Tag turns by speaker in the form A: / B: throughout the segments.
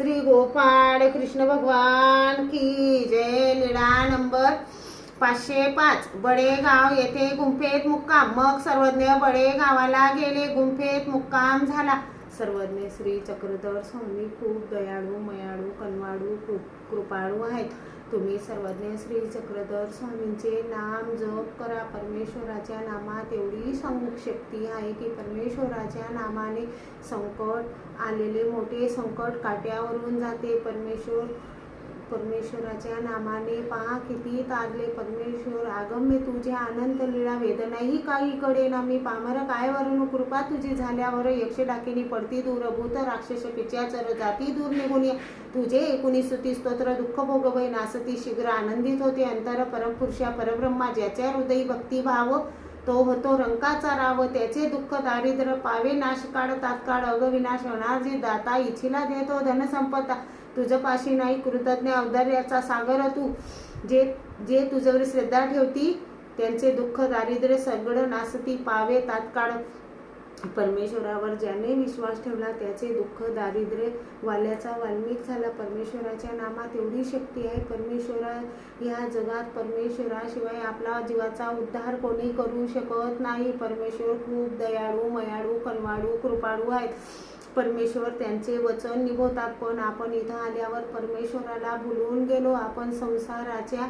A: श्री गोपाळ कृष्ण भगवान की जय. निळा नंबर पाचशे पाच. बडेगाव येथे गुंफेत मुक्काम. मग सर्वज्ञ बडेगावाला गेले. गुंफेत मुक्काम झाला. सर्वज्ञ श्री चक्रधर स्वामी खूप दयाळू मयाळू कनवाडू कृ- कृपाळू आहेत. तुम्ही सर्वज्ञ श्री चक्रधर स्वामींचे नाम जप करा. परमेश्वराच्या नामात एवढी संमुख शक्ती आहे की परमेश्वराच्या नामाने संकट आलेले मोठे संकट काट्यावरून जाते. परमेश्वर परमेश्वराच्या नामाने पहा किती तारले परमेश्वर. आगम्य तुझ्या आनंद लिळा वेदनाही काही कडे ना. मी पामर काय वरून कृपा तुझी झाल्यावर यक्ष डाकिनी पडती दूर. भूत राक्षस पिचाचर जाती दूर निघून तुझे एकुणी स्तुती स्तोत्र दुःख भोगवय नासती. शीघ्र आनंदित होते. अंतर परमपुरुषा परब्रह्मा ज्याच्या हृदयी भक्तिभाव तो होतो रंकाचा राव त्याचे दुःख दारिद्र्य पावे नाश काळ तात्काळ अगविनाश होणार जे दाता इच्छिला देतो धनसंपदा. तुझपाशी नाही कृतज्ञ औदार्याचा सागर तू. जे जे तुझ्यावर श्रद्धा ठेवती त्यांचे दुःख दारिद्र्य सगळं नासती पावे तात्काळ. परमेश्वरावर ज्याने विश्वास ठेवला त्याचे दुःख दारिद्र्य वाल्याचा वाल्मिक झाला. परमेश्वराच्या नामात एवढी शक्ती आहे. परमेश्वरा या जगात परमेश्वराशिवाय आपला जीवाचा उद्धार कोणी करू शकत नाही. परमेश्वर खूप दयाळू मयाळू कनवाळू कृपाळू आहेत. परमेश्वर त्यांचे वचन निभवतात पण आपण इथं आल्यावर परमेश्वराला भुलून गेलो. आपण संसाराच्या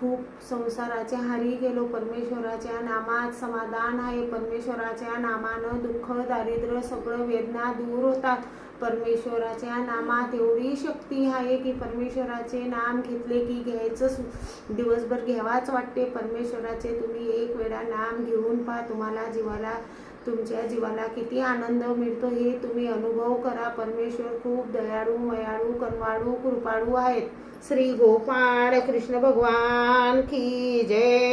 A: खूप संसाराच्या हारी गेलो परमेश्वराच्या नामात. समाधान आहे परमेश्वराच्या नामानं. दुःख दारिद्र्य सगळं वेदना दूर होतात. परमेश्वराच्या नामात एवढी शक्ती आहे की परमेश्वराचे नाम घेतले की घ्यायचं दिवसभर घ्यावाच वाटते. परमेश्वराचे तुम्ही एक वेळा नाम घेऊन पहा. तुम्हाला जीवाला तुमच्या जीवाला किती आनंद मिळतो हे तुम्ही अनुभव करा. परमेश्वर खूप दयाळू मयाळू कनवाळू कृपाळू आहेत. श्री गोपाळ कृष्ण भगवान की जय।